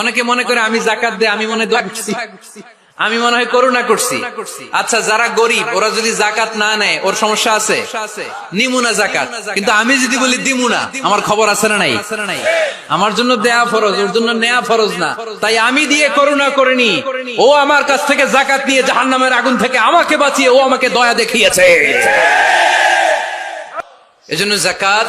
অনেকে মনে করে আমি জাকাত দে আমি মনে দোয়া করছি। আমি মনে হয় করুণা করছি। আচ্ছা যারা গরিব, ওরা যদি জাকাত না নেয়, ওর সমস্যা আছে? নিমুনা জাকাত কিন্তু আমি যদি বলি দিমুনা আমার খবর আছে না নাই? আমার জন্য দেয়া ফরজ, ওর জন্য নেয়া ফরজ না। তাই আমি দিয়ে করুণা করিনি ও আমার কাছ থেকে জাকাত নিয়ে জাহান্নামের আগুন থেকে আমাকে বাঁচিয়ে, ও আমাকে দয়া দেখিয়েছে। এজন্য জাকাত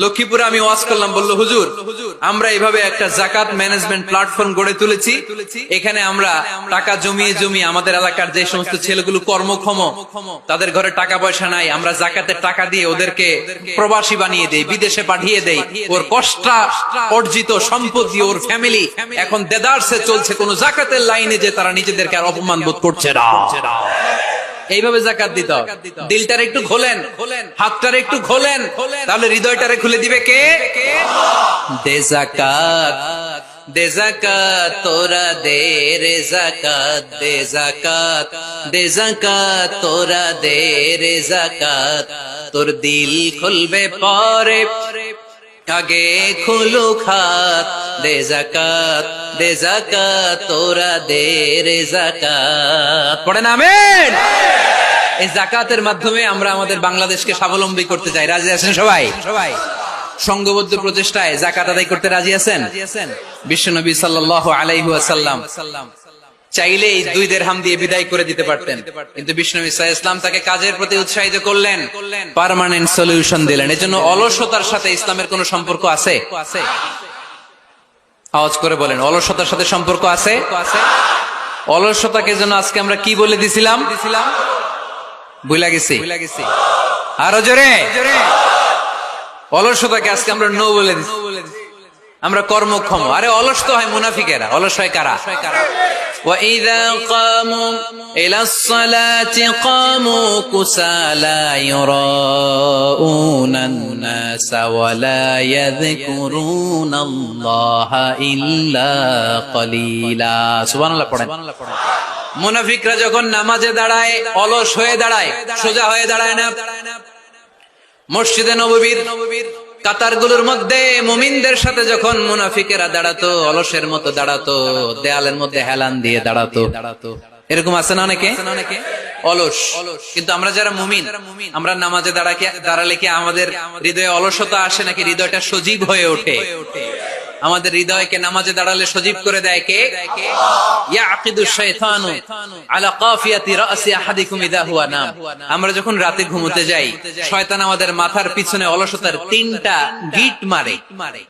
লক্ষ্মীপুরে আমি ওয়াজ করলাম, বলল, হুজুর, আমরা এভাবে একটা জাকাত ম্যানেজমেন্ট প্ল্যাটফর্ম গড়ে তুলেছি। এখানে আমরা টাকা জমিয়ে জমিয়ে আমাদের এলাকার যে সমস্ত ছেলেগুলো কর্মক্ষম, তাদের ঘরে টাকা পয়সা নাই, আমরা জাকাতের টাকা দিয়ে ওদেরকে প্রবাসী বানিয়ে দেই, বিদেশে পাঠিয়ে দেই। ওর কষ্টা অর্জিত সম্পত্তি ওর ফ্যামিলি এখন দেদারসে চলছে, কোন জাকাতের লাইনে যে তারা নিজেদেরকে আর অপমান বোধ করছে না। এইভাবে জাকাত দিত। দিলটার একটু খোলেন হাতটার একটু খোলেন তাহলে হৃদয়টারে খুলে দিবে কে? দে জাকাত দে জাকাত তোরা দে রে জাকাত দে জাকাত দে জাকাত তোরা দে রে জাকাত তোর দিল খুলবে পরে। আগে খুলু খাত দে জাকাত দে জাকাত তোরা দে রে জাকাত পড়েন আমেন! এই জাকাতের মাধ্যমে আমরা আমাদের বাংলাদেশকে স্বাবলম্বী করতে চাই। রাজি আছেন সবাই? সবাই। সংঘবদ্ধ প্রচেষ্টায় জাকাত আদায় করতে রাজি আছেন। বিশ্বনবী সাল্লাল্লাহু আলাইহি ওয়াসাল্লাম। চাইলে এই দুই দেড়হাম দিয়ে বিদায় করে দিতে পারতেন। কিন্তু বিষ্ণু ইসা ইসলাম তাকে কাজের প্রতি উৎসাহিত করলেন পার্মানেন্ট সলিউশন দিলেন। এজন্য অলসতার সাথে ইসলামের কোন সম্পর্ক আছে? আওয়াজ করে বলেন, অলসতার সাথে সম্পর্ক আছে? অলসতাকে জন্য আজকে আমরা কি বলে দিছিলাম? দিছিলাম বুঝলা গেছি। আরও জোরে? অলসতাকে আজকে আমরা নো বলে দিছি। আমরা কর্মক্ষম আরে অলস তো হয় মুনাফিকেরা অলস হয় কারা وإذا قاموا إلى الصلاة قاموا كسالى يراءون الناس ولا يذكرون الله إلا قليلا سبحان الله পড়েন মুনাফিকরা যখন নামাজে দাঁড়ায় অলস হয়ে দাঁড়ায় সোজা হয়ে দাঁড়ায় না মসজিদে নববীর কাতারগুলোর মধ্যে মুমিনদের সাথে যখন মুনাফিকেরা দাঁড়াতো, অলসের মতো দাঁড়াতো, দেয়ালের মধ্যে হেলান দিয়ে দাঁড়াতো। দাঁড়াতো এরকম আছে না অনেকে? অলস। কিন্তু আমরা যারা মুমিন, আমরা নামাজে দাঁড়াকে দাঁড়ালে কি আমাদের হৃদয়ে অলসতা আসে নাকি হৃদয়টা সজীব হয়ে ওঠে? আমাদের হৃদয়কে নামাজে দাঁড়ালে সজীব করে দেয় আমরা যখন রাতে ঘুমোতে যাই, শয়তান আমাদের মাথার পিছনে অলসতার তিনটা গিট মারে।